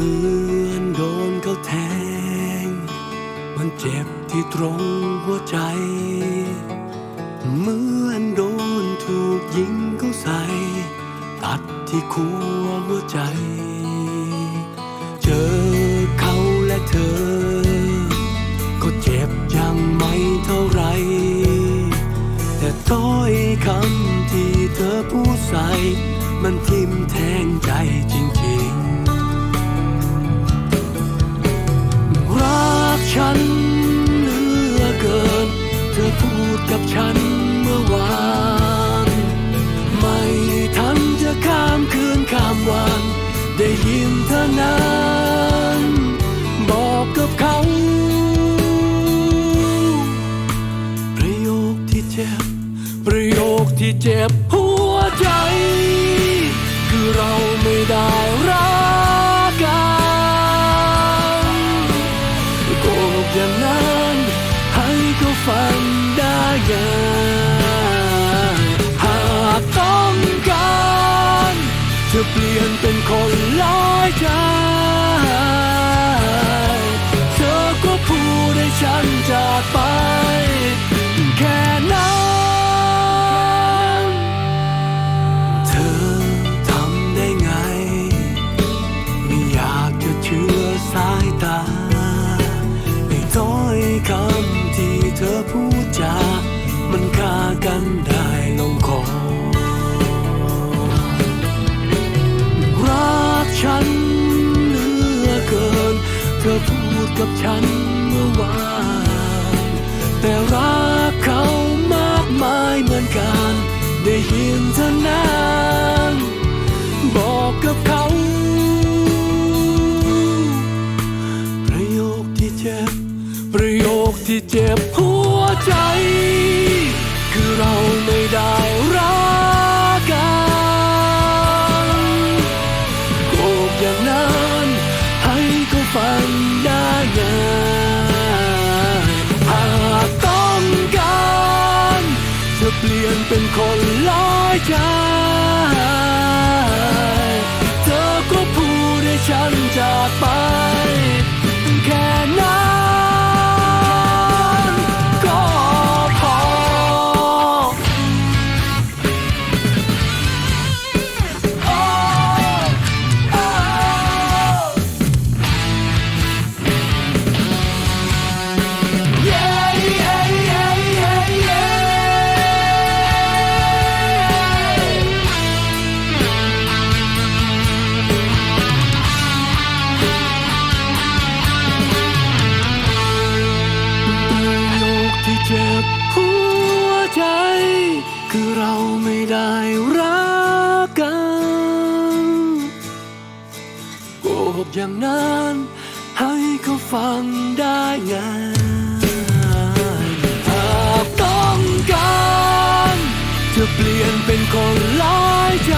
มือนโดนเขาแทง มันเจ็บที่ตรงหัวใจ เหมือนโดนถูกยิงเขาใส่ ตัดที่คัวหัวใจ เจอเขาและเธอ ก็เจ็บยังไม่เท่าไร แต่ต้อยคำที่เธอพูดใส่ มันทิ่มแทงใจจริง ได้ยินเธอนั้น บอกกับเขา ประโยคที่เจ็บ ประโยคที่เจ็บหัวใจ คือเราไม่ได้ จะเปลี่ยนเป็นคนร้ายใจ เธอก็พูดให้ฉันจากไป แค่นั้นเธอทำได้ไง ไม่อยากจะเชื่อสายตาในถ้อยคำที่เธอพูดจา เธอพูดกับฉันเมื่อวาน แต่รักเขามากมายเหมือนกัน ได้ยินเธอนั้นบอกกับเขาประโยคที่เจ็บประโยคที่เจ็บหัวใจ เปลี่ยนเป็นคนร้ายใจ เธอก็พูดให้ฉันจากไป อย่างนั้น ให้เขาฟังได้ไงหากต้องการ จะเปลี่ยนเป็นคนร้ายใจ